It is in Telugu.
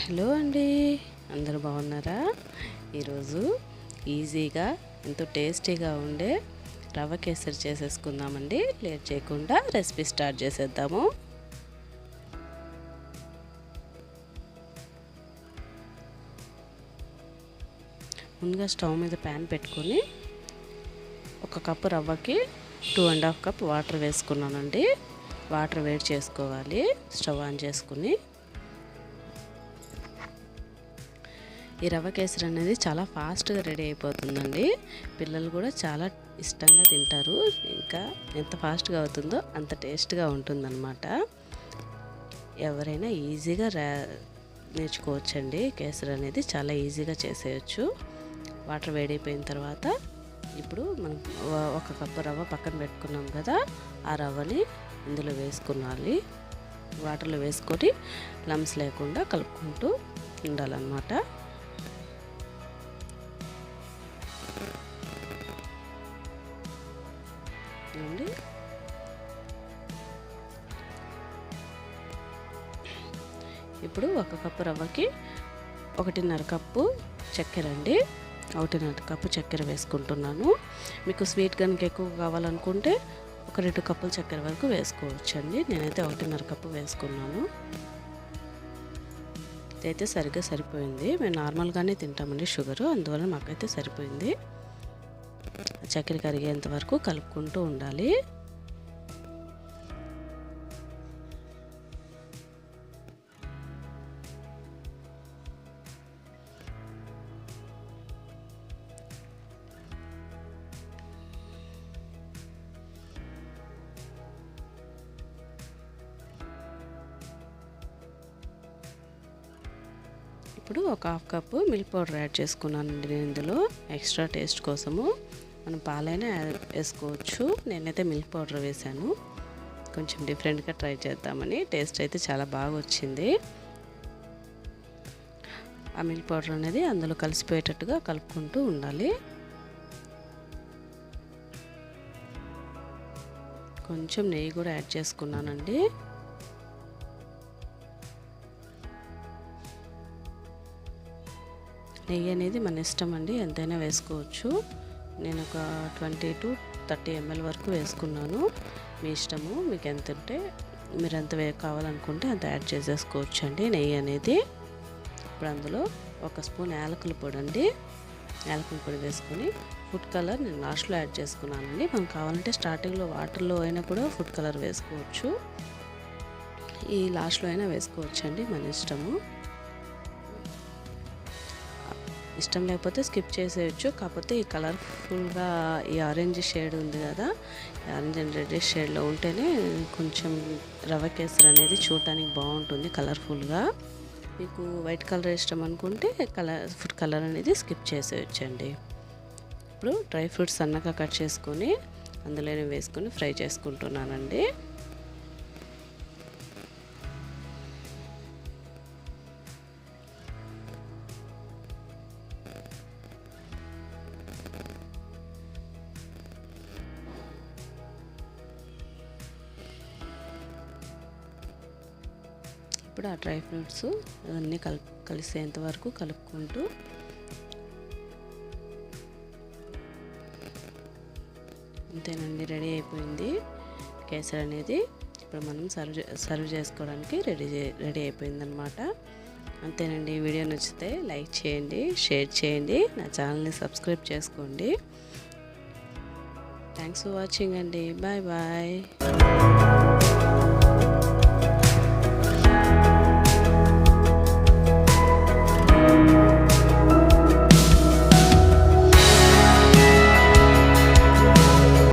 హలో అండి. అందరూ బాగున్నారా? ఈరోజు ఈజీగా ఎంతో టేస్టీగా ఉండే రవ్వ కేసరి చేసేసుకుందామండి. లేట్ చేయకుండా రెసిపీ స్టార్ట్ చేసేద్దాము. ముందుగా స్టవ్ మీద ప్యాన్ పెట్టుకొని ఒక cup రవ్వకి two and half cup water వేసుకున్నానండి. వాటర్ వేడి చేసుకోవాలి. స్టవ్ ఆన్ చేసుకుని ఈ రవ్వ కేసరి అనేది చాలా ఫాస్ట్గా రెడీ అయిపోతుందండి. పిల్లలు కూడా చాలా ఇష్టంగా తింటారు. ఇంకా ఎంత ఫాస్ట్గా అవుతుందో అంత టేస్ట్గా ఉంటుందన్నమాట. ఎవరైనా ఈజీగా రా నేర్చుకోవచ్చండి. కేసరి అనేది చాలా ఈజీగా చేసేయచ్చు. వాటర్ వేడైపోయిన తర్వాత ఇప్పుడు మనం ఒక కప్పు రవ్వ పక్కన పెట్టుకున్నాం కదా ఆ రవ్వని ఇందులో వేసుకున్నాలి. వాటర్లో వేసుకొని లమ్స్ లేకుండా కలుపుకుంటూ ఉండాలన్నమాట. ఇప్పుడు ఒక కప్పు రవ్వకి ఒకటిన్నర కప్పు చక్కెర అండి. ఒకటిన్నర కప్పు చక్కెర వేసుకుంటున్నాను. మీకు స్వీట్ కనుక ఎక్కువ కావాలనుకుంటే ఒక రెండు కప్పులు చక్కెర వరకు వేసుకోవచ్చు అండి నేనైతే ఒకటిన్నర కప్పు వేసుకున్నాను. ఇదైతే సరిగ్గా సరిపోయింది. మేము నార్మల్గానే తింటామండి షుగరు అందువల్ల మాకైతే సరిపోయింది. చక్కెర కరిగేంత వరకు కలుపుకుంటూ ఉండాలి. ఇప్పుడు ఒక half cup milk powder add చేసుకున్నానండి నేను ఇందులో. ఎక్స్ట్రా టేస్ట్ కోసము మనం పాలైనా వేసుకోవచ్చు నేనైతే మిల్క్ పౌడర్ వేసాను కొంచెం డిఫరెంట్గా ట్రై చేద్దామని. టేస్ట్ అయితే చాలా బాగా వచ్చింది. ఆ మిల్క్ పౌడర్ అనేది అందులో కలిసిపోయేటట్టుగా కలుపుకుంటూ ఉండాలి. కొంచెం నెయ్యి కూడా యాడ్ చేసుకున్నానండి. నెయ్యి అనేది మన ఇష్టం అండి ఎంతైనా వేసుకోవచ్చు. నేను ఒక ట్వంటీ టు థర్టీ ఎంఎల్ వరకు వేసుకున్నాను. మీ ఇష్టము మీకు ఎంత ఉంటే మీరు ఎంత వే కావాలనుకుంటే అంత యాడ్ చేసేసుకోవచ్చు అండి నెయ్యి అనేది. ఇప్పుడు అందులో ఒక స్పూన్ యాలకుల పొడి అండి. యాలకుల పొడి వేసుకొని ఫుడ్ కలర్ నేను లాస్ట్లో యాడ్ చేసుకున్నానండి. మనం కావాలంటే స్టార్టింగ్లో వాటర్లో అయినా కూడా ఫుడ్ కలర్ వేసుకోవచ్చు. ఈ లాస్ట్లో అయినా వేసుకోవచ్చు అండి మన ఇష్టము. ఇష్టం లేకపోతే స్కిప్ చేసేయచ్చు. కాకపోతే ఈ కలర్ఫుల్గా ఈ ఆరెంజ్ షేడ్ ఉంది కదా ఆరెంజ్ అండ్ రెడ్ షేడ్లో ఉంటేనే కొంచెం రవ్వ కేసరి అనేది చూడటానికి బాగుంటుంది కలర్ఫుల్గా. మీకు వైట్ కలర్ ఇష్టం అనుకుంటే కలర్ ఫుడ్ కలర్ అనేది స్కిప్ చేసేయచ్చండి. ఇప్పుడు డ్రై ఫ్రూట్స్ సన్నగా కట్ చేసుకొని అందులోనే వేసుకొని ఫ్రై చేసుకుంటున్నానండి. ఇప్పుడు ఆ డ్రై ఫ్రూట్స్ అన్నీ కలి కలిసేంత వరకు కలుపుకుంటూ అంతేనండి రెడీ అయిపోయింది. కేసర్ అనేది ఇప్పుడు మనం సర్వ్ సర్వ్ చేసుకోవడానికి రెడీ రెడీ అయిపోయిందనమాట. అంతేనండి వీడియో నచ్చితే లైక్ చేయండి షేర్ చేయండి నా ఛానల్ని సబ్స్క్రైబ్ చేసుకోండి. థ్యాంక్స్ ఫర్ వాచింగ్ అండి బాయ్ బాయ్.